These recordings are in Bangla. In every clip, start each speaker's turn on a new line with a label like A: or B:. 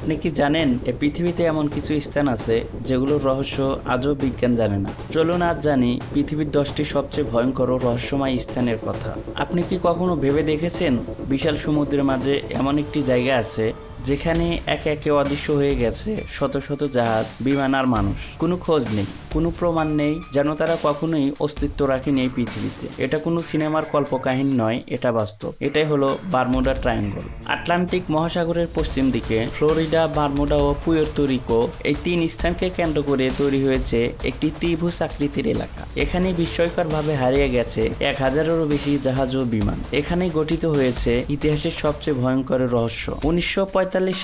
A: আপনি কি জানেন, এ পৃথিবীতে এমন কিছু স্থান আছে যেগুলোর রহস্য আজও বিজ্ঞান জানে না। চলুন আজ জানি পৃথিবীর দশটি সবচেয়ে ভয়ঙ্কর ও রহস্যময় স্থানের কথা। আপনি কি কখনো ভেবে দেখেছেন, বিশাল সমুদ্রের মাঝে এমন একটি জায়গা আছে যেখানে একে একে অদৃশ্য হয়ে গেছে শত শত জাহাজ, বিমান আর মানুষ। কোনো খোঁজ নেই, কোনো প্রমাণ নেই যেন তারা কখনোই অস্তিত্ব রাখেনি এই পৃথিবীতে। এটা কোনো সিনেমার কল্পকাহিনী নয়, এটা বাস্তব। এটাই হলো বারমুডা ট্রায়াঙ্গল। আটলান্টিক মহাসাগরের পশ্চিম দিকে ফ্লোরিডা, বারমুডা ও পুয়ের্তো রিকো এই তিন স্থানকে কেন্দ্র করে তৈরি হয়েছে একটি ত্রিভুজ আকৃতির এলাকা। এখানে বিস্ময়করভাবে হারিয়ে গেছে এক হাজারেরও বেশি জাহাজ ও বিমান। এখানে গঠিত হয়েছে ইতিহাসের সবচেয়ে ভয়ঙ্কর রহস্য। উনিশশো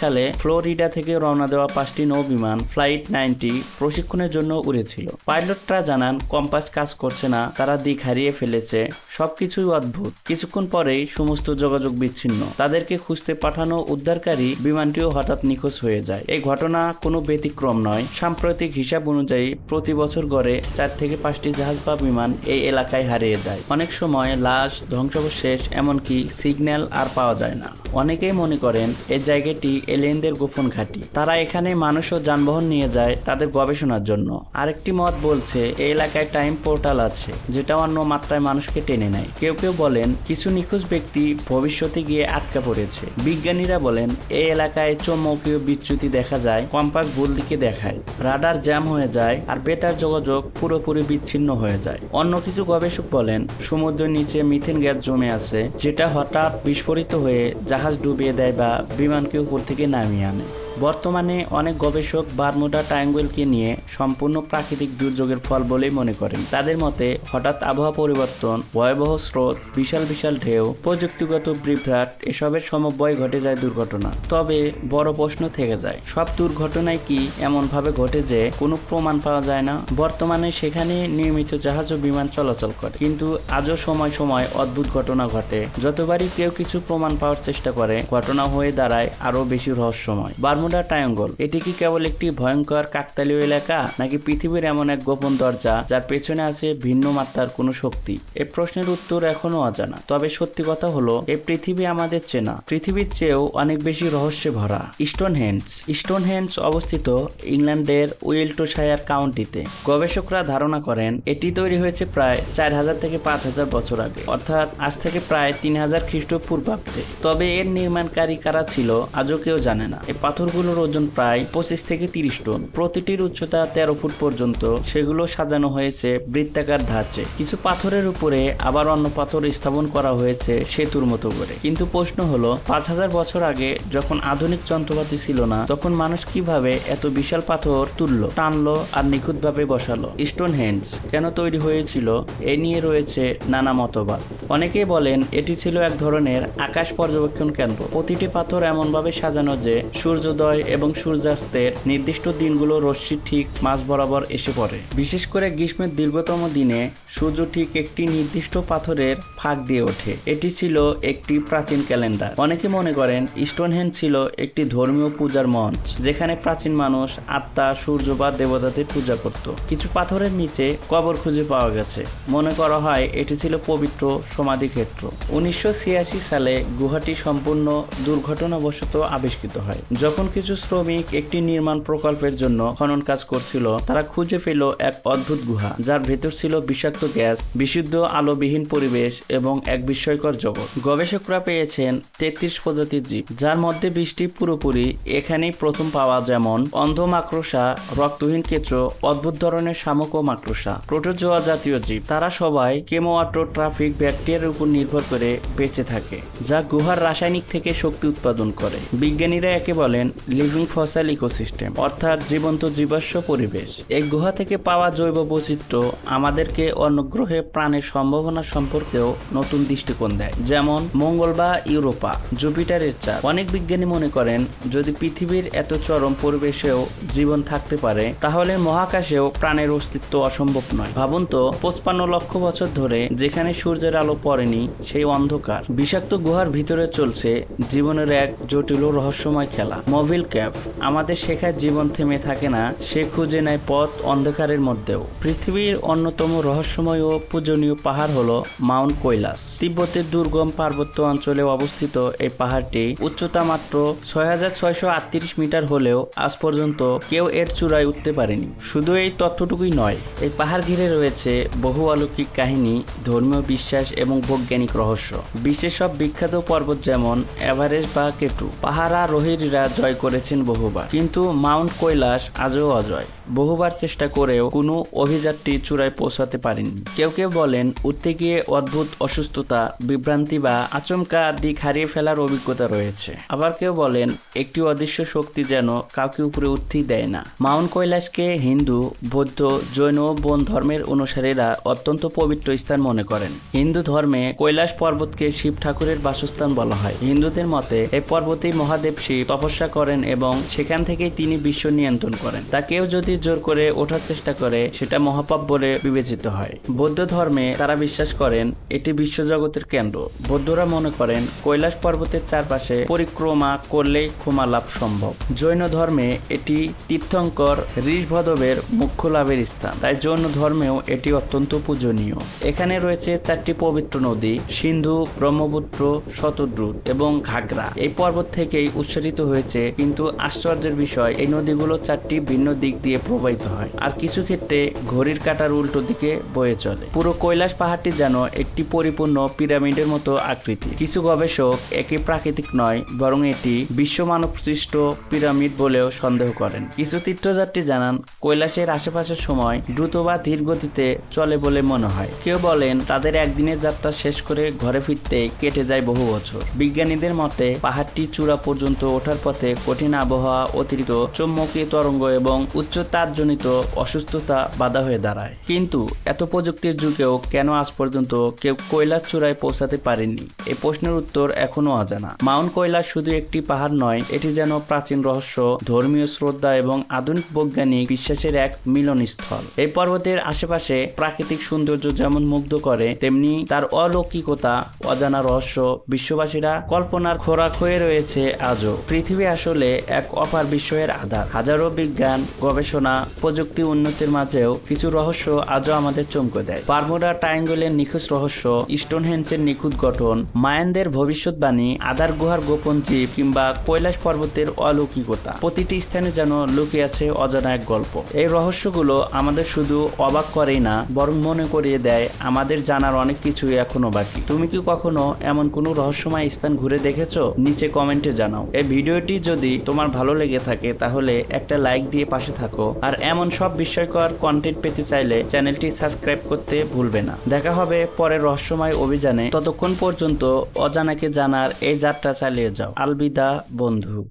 A: সালে ফ্লোরিডা থেকে রওনা দেওয়া পাঁচটি নৌ বিমান ফ্লাইট নাইনটি প্রশিক্ষণের জন্য উড়েছিল। পাইলটরা জানান, কম্পাস কাজ করছে না, তারা দিক হারিয়ে ফেলেছে। সবকিছুই অদ্ভুত। কিছুক্ষণ পরেই সমস্ত যোগাযোগ বিচ্ছিন্ন। তাদেরকে খুঁজতে পাঠানো উদ্ধারকারী বিমানটিও হঠাৎ নিখোঁজ হয়ে যায়। এই ঘটনা কোনো ব্যতিক্রম নয়। সাম্প্রতিক হিসাব অনুযায়ী প্রতি বছর গড়ে চার থেকে পাঁচটি জাহাজ বা বিমান এই এলাকায় হারিয়ে যায়। অনেক সময় লাশ, ধ্বংসাবশেষ, এমনকি সিগন্যাল আর পাওয়া যায় না। অনেকেই মনে করেন এই জায়গাটি এলিয়েনদের গোপন ঘাঁটি। তারা এখানে মানুষ ও যানবাহন নিয়ে যায় তাদের গবেষণার জন্য। আরেকটি মত বলছে এই এলাকায় টাইম পোর্টাল আছে, যেটা অন্য মাত্রায় মানুষকে টেনে নেয়। কেউ কেউ বলেন, কিছু নিখোঁজ ব্যক্তি ভবিষ্যতে গিয়ে আটকা পড়েছে। বিজ্ঞানীরা বলেন এই এলাকায় চৌম্বকীয় বিচ্যুতি দেখা যায়, কম্পাস ভুল দিকে দেখায়, রাডার জ্যাম হয়ে যায়, আর বেতার যোগাযোগ পুরোপুরি বিচ্ছিন্ন হয়ে যায়। অন্য কিছু গবেষক বলেন, সমুদ্রের নিচে মিথেন গ্যাস জমে আছে, যেটা হঠাৎ বিস্ফোরিত হয়ে জাহাজ ডুবিয়ে দেয় বা বিমানকে উপর থেকে নামিয়ে আনে। বর্তমানে অনেক গবেষক বারমুডা ট্রায়াঙ্গেলকে নিয়ে সম্পূর্ণ প্রাকৃতিক দুর্যোগের ফল বলেই মনে করেন। তাদের মতে, হঠাৎ আবহাওয়া পরিবর্তন, ভয়াবহ স্রোত, বিশাল বিশাল ঢেউ, প্রযুক্তিগত বিভ্রাট, এসবের সমবয় ঘটে যায় দুর্ঘটনা। তবে বড় প্রশ্ন থেকে যায়, সব দুর্ঘটনায় কি এমনভাবে ঘটে যে কোনো প্রমাণ পাওয়া যায় না? বর্তমানে সেখানে নিয়মিত জাহাজ ও বিমান চলাচল করে। কিন্তু আজও সময় সময় অদ্ভুত ঘটনা ঘটে। যতবারই কেউ কিছু প্রমাণ পাওয়ার চেষ্টা করে, ঘটনা হয়ে দাঁড়ায় আরও বেশি রহস্যময়। বারমুডা ট্রায়াঙ্গল এটি কি কেবল একটি ভয়ঙ্কর কাকতালীয় এলাকা, নাকি পৃথিবীর এমন এক গোপন দরজা, যার পেছনে আছে ভিন্ন মাত্রার কোনো শক্তি? এই প্রশ্নের উত্তর এখনও অজানা। তবে সত্যি কথা হলো এই পৃথিবী আমাদের চেনা। পৃথিবীর চেয়েও অনেক বেশি রহস্যে ভরা। স্টোনহেঞ্জ স্টোনহেঞ্জ অবস্থিত ইংল্যান্ডের উইল্টোশায়ার কাউন্টিতে। গবেষকরা ধারণা করেন, এটি তৈরি হয়েছে প্রায় চার হাজার থেকে পাঁচ হাজার বছর আগে, অর্থাৎ আজ থেকে প্রায় তিন হাজার খ্রিস্টপূর্বাব্দে। তবে এর নির্মাণকারী কারা ছিল, আজও কেউ জানে না। এই পাথরগুলোর ওজন প্রায় পঁচিশ থেকে তিরিশ টন। প্রতিটির উচ্চতা তেরো ফুট পর্যন্ত। সেগুলো সাজানো হয়েছে বৃত্তাকার ধাঁচে। কিছু পাথরের উপরে আবার অন্য পাথর স্থাপন করা হয়েছে সেতুর মতো করে। কিন্তু প্রশ্ন হলো, পাঁচ হাজার বছর আগে যখন আধুনিক যন্ত্রপাতি ছিল না, তখন মানুষ কীভাবে এত বিশাল পাথর তুললো, টানলো আর নিখুঁতভাবে বসালো? স্টোন হ্যান্ডস কেন তৈরি হয়েছিল? এ নিয়ে রয়েছে নানা মতবাদ। অনেকেই বলেন, এটি ছিল এক ধরনের আকাশ পর্যবেক্ষণ কেন্দ্র। প্রতিটি পাথর এমনভাবে সাজানো যে, সূর্যোদয় এবং সূর্যাস্তের নির্দিষ্ট দিনগুলো রশ্মি ঠিক মাঝ বরাবর এসে পড়ে। বিশেষ করে গ্রীষ্মের দীর্ঘতম দিনে সূর্য ঠিক একটি নির্দিষ্ট পাথরের ফাঁক দিয়ে ওঠে। এটি ছিল একটি প্রাচীন ক্যালেন্ডার। অনেকে মনে করেন স্টোনহ্যান্ড ছিল একটি ধর্মীয় পূজার মঞ্চ, যেখানে প্রাচীন মানুষ আত্মা, সূর্য বা দেবতাদের পূজা করত। কিছু পাথরের নিচে কবর খুঁজে পাওয়া গেছে। মনে করা হয় এটি ছিল পবিত্র সমাধিক্ষেত্র উনিশশো ছিয়াশি সালে গুহাটি সম্পূর্ণ দুর্ঘটনাবশত আবিষ্কৃত হয়। যখন কিছু শ্রমিক একটি নির্মাণ প্রকল্পের জন্য খনন কাজ করছিল। তারা খুঁজে পেল এক অদ্ভুত গুহা, যার ভেতর ছিল বিষাক্ত গ্যাস, বিশুদ্ধ আলোবিহীন পরিবেশ এবং এক বিস্ময়কর জগৎ। গবেষকরা পেয়েছেন তেত্রিশ প্রজাতির জীব, যার মধ্যে বৃষ্টি পুরোপুরি এখানেই প্রথম পাওয়া যেমন অন্ধ মাকড়সা রক্তহীন কেঁচো, অদ্ভুত ধরনের শামুক ও মাকড়সা প্রোটোজোয়া জাতীয় জীব। তারা সবাই কেমোয়াটো ট্রাফিক ব্যাকটেরিয়ার উপর নির্ভর করে বেঁচে থাকে, যা গুহার রাসায়নিক থেকে শক্তি উৎপাদন করে। বিজ্ঞানীরা একে বলেন লিভিং ফসাল ইকোসিস্টেম অর্থাৎ জীবন্ত জীবাশ্ম পরিবেশ। এই গুহা থেকে পাওয়া জৈব বৈচিত্র্য আমাদেরকে অন্য গ্রহে প্রাণের সম্ভাবনা সম্পর্কেও নতুন দৃষ্টিকোণ দেয়। যেমন মঙ্গল বা ইউরোপা, জুপিটারের চাপ অনেক বিজ্ঞানী মনে করেন, যদি পৃথিবীর এত চরম পরিবেশেও জীবন থাকতে পারে, তাহলে মহাকাশেও প্রাণের অস্তিত্ব অসম্ভব নয়। ভাবুন তো, পঁচপান্ন লক্ষ বছর ধরে যেখানে সূর্যের আলো পড়েনি, সেই অন্ধকার। বিষাক্ত গুহার ভিতরে চলছে জীবনের এক জটিল রহস্যময় খেলা। নোভেল ক্যাফ। আমাদের শেখার জীবন থেমে থাকে না, সে খুঁজে নেয় পথ অন্ধকারের মধ্যেও। পৃথিবীর অন্যতম রহস্যময় ও পূজনীয় পাহাড় হলো মাউন্ট কৈলাস। তিব্বতের দুর্গম পার্বত্য অঞ্চলে অবস্থিত এই পাহাড়টি উচ্চতা মাত্র ছয় হাজার ছয়শো আটত্রিশ মিটার হলেও আজ পর্যন্ত কেউ এর চূড়ায় উঠতে পারেনি। শুধু এই তথ্যটুকুই নয়, এই পাহাড় ঘিরে রয়েছে বহু অলৌকিক কাহিনী, ধর্মীয় বিশ্বাস এবং বৈজ্ঞানিক রহস্য। বিশ্বের সব বিখ্যাত পর্বত যেমন এভারেস্ট বা কেটু পাহারা আর রোহিরীরা জয় করেছেন বহুবার। কিন্তু মাউন্ট কৈলাস আজও অজয়। বহুবার চেষ্টা করেও কোনো অভিযাত্রী চূড়ায় পৌঁছাতে পারেনি। কেউ কেউ বলেন, উঠতে গিয়ে অদ্ভুত অসুস্থতা, বিভ্রান্তি বা আচমকা দিক হারিয়ে ফেলার অভিজ্ঞতা রয়েছে। আবার কেউ বলেন, একটি অদৃশ্য শক্তি যেন কাউকে উপরে উঠতেই দেয় না। মাউন্ট কৈলাসকে হিন্দু, বৌদ্ধ, জৈন বন ধর্মের অনুসারীরা অত্যন্ত পবিত্র স্থান মনে করেন। হিন্দু ধর্মে কৈলাস পর্বতকে শিব ঠাকুরের বাসস্থান বলা হয়। হিন্দুদের মতে এই পর্বতেই মহাদেব শিব তপস্যা করেন এবং সেখান থেকেই তিনি বিশ্ব নিয়ন্ত্রণ করেন। তা কেউ যদি জোর করে ওঠার চেষ্টা করে, সেটা মহাপাপ বলে বিবেচিত হয়। বৌদ্ধ ধর্মে তারা বিশ্বাস করেন, এটি বিশ্বজগতের কেন্দ্র। বৌদ্ধরা মনে করেন, কৈলাস পর্বতের চারপাশে পরিক্রমা করলেই ক্ষমা লাভ সম্ভব। জৈন ধর্মে এটি তীর্থঙ্কর ঋষভদবের মুখ্য লাভের স্থান। তাই জৈন ধর্মেও এটি অত্যন্ত পূজনীয়। এখানে রয়েছে চারটি পবিত্র নদী, সিন্ধু, ব্রহ্মপুত্র, শতদ্রুত এবং ঘাগরা। এই পর্বত থেকেই উৎসারিত হয়েছে, কিন্তু আশ্চর্যের বিষয়, এই নদীগুলো চারটি ভিন্ন দিক দিয়ে প্রবাহিত হয়। আর কিছু ক্ষেত্রে ঘড়ির কাটার উল্টো দিকে বয়ে চলে। পুরো কৈলাস পাহাড়টি যেন একটি পরিপূর্ণ পিরামিডের মতো আকৃতি কিছু গবেষক একে প্রাকৃতিক নয়, বরং এটি বিশ্ব মানব সৃষ্ট পিরামিড বলেও সন্দেহ করেন। কিছু তীর্থযাত্রী জানান, কৈলাসের আশেপাশের সময় দ্রুত বা ধীর গতিতে চলে বলে মনে হয়। কেউ বলেন, তাদের একদিনের যাত্রা শেষ করে ঘরে ফিরতে কেটে যায় বহু বছর। বিজ্ঞানীদের মতে, পাহাড়টি চূড়া পর্যন্ত ওঠার পথে কঠিন আবহাওয়া, অতিরিক্ত চৌম্বকীয় তরঙ্গ এবং উচ্চ তাপজনিত অসুস্থতা বাধা হয়ে দাঁড়ায়। কিন্তু এত প্রযুক্তির যুগেও কেন আজ পর্যন্ত কেউ কৈলাস চূড়ায় পৌঁছাতে পারেনি এই প্রশ্নের উত্তর এখনও অজানা। মাউন্ট কৈলাস শুধু একটি পাহাড় নয়, এটি যেন প্রাচীন রহস্য, ধর্মীয় শ্রদ্ধা এবং আধুনিক বৈজ্ঞানিক বিশ্বাসের এক মিলনস্থল। এই পর্বতের আশেপাশে প্রাকৃতিক সৌন্দর্য যেমন মুগ্ধ করে, তেমনি তার অলৌকিকতা, অজানা রহস্য, বিশ্ববাসীরা কল্পনার খোরাক হয়ে রয়েছে আজও। পৃথিবী আসলে এক অপার বিস্ময়ের আধার। হাজারো বিজ্ঞান, গবেষণা প্রযুক্তি উন্নতির মাঝেও কিছু রহস্য আজও আমাদের চমকে দেয়। পারমোডা ট্রায়াঙ্গলের নিখোঁজ রহস্য স্টোনহেন্সের নিখুঁত গঠন, মায়ানদের ভবিষ্যৎবাণী আদার গুহার গোপন জীব কিংবা কৈলাস পর্বতের অলৌকিকতা। প্রতিটি স্থানে যেন লুকিয়ে আছে অজানা এক গল্প। এই রহস্যগুলো আমাদের শুধু অবাক করেই না, বরং মনে করিয়ে দেয়, আমাদের জানার অনেক কিছুই এখনও বাকি। তুমি কি কখনো এমন কোনো রহস্যময় স্থান ঘুরে দেখেছ? নিচে কমেন্টে জানাও। এই ভিডিওটি যদি তোমার ভালো লেগে থাকে, তাহলে একটা লাইক দিয়ে পাশে থাকো। আর এমন সব বিস্ময়কর কন্টেন্ট পেতে চাইলে চ্যানেলটি সাবস্ক্রাইব করতে ভুলবে না। দেখা হবে পরের রহস্যময় অভিযানে। ততক্ষণ পর্যন্ত অজানাকে জানার এই যাত্রা চালিয়ে যাও। আলবিদা বন্ধু।